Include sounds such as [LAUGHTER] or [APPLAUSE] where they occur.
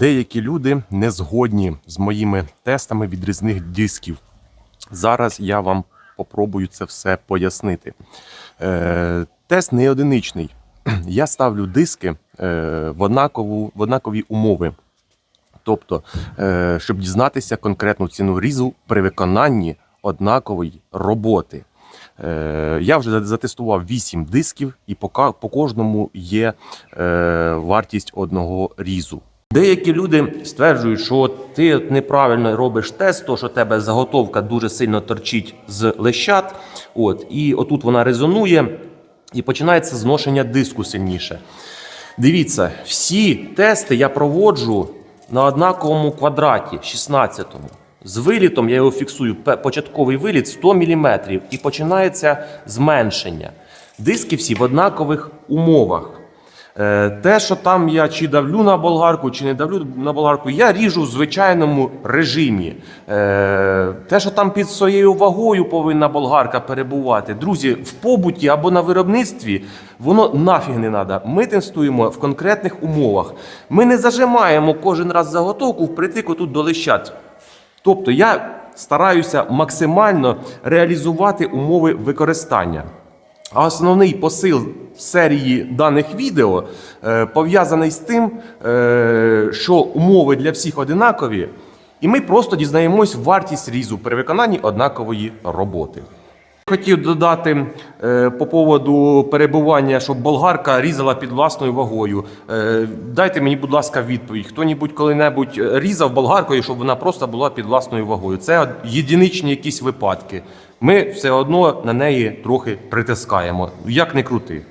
Деякі люди не згодні з моїми тестами відрізних дисків. Зараз я вам попробую це все пояснити. Е, тест не одиничний. [CLEARS THROAT] Я ставлю диски е, в, однакову, в однакові умови. Тобто, е, щоб дізнатися конкретну ціну різу при виконанні однакової роботи. Е, Я вже затестував 8 дисків, і по, кожному є вартість одного різу. Деякі люди стверджують, що ти неправильно робиш тест, то що тебе заготовка дуже сильно торчить з лещат. От, і отут вона резонує, і починається зношення диску сильніше. Дивіться, всі тести я проводжу на однаковому квадраті, 16-му. З вилітом я його фіксую, початковий виліт 100 мм, і починається зменшення. Диски всі в однакових умовах. Е, Те, що там я чи давлю на болгарку, чи не давлю на болгарку, я ріжу в звичайному режимі. Е, Те, що там під своєю вагою повинна болгарка перебувати. Друзі, в побуті або на виробництві воно нафіг не треба. Ми тестуємо в конкретних умовах. Ми не зажимаємо кожен раз заготовку впритик тут до лищат. Тобто я стараюся максимально реалізувати умови використання. А основний посил серії даних відео е, пов'язаний з тим, е, що умови для всіх одинакові, і ми просто дізнаємось вартість різу при виконанні однакової роботи. Хотів додати по поводу перебування, щоб болгарка різала під власною вагою. Е, дайте мені, будь ласка, відповідь. Хто-небудь коли-небудь різав болгаркою, щоб вона просто була під власною вагою. Це єдиничні якісь випадки. Ми все одно на неї трохи притискаємо. Як не крути.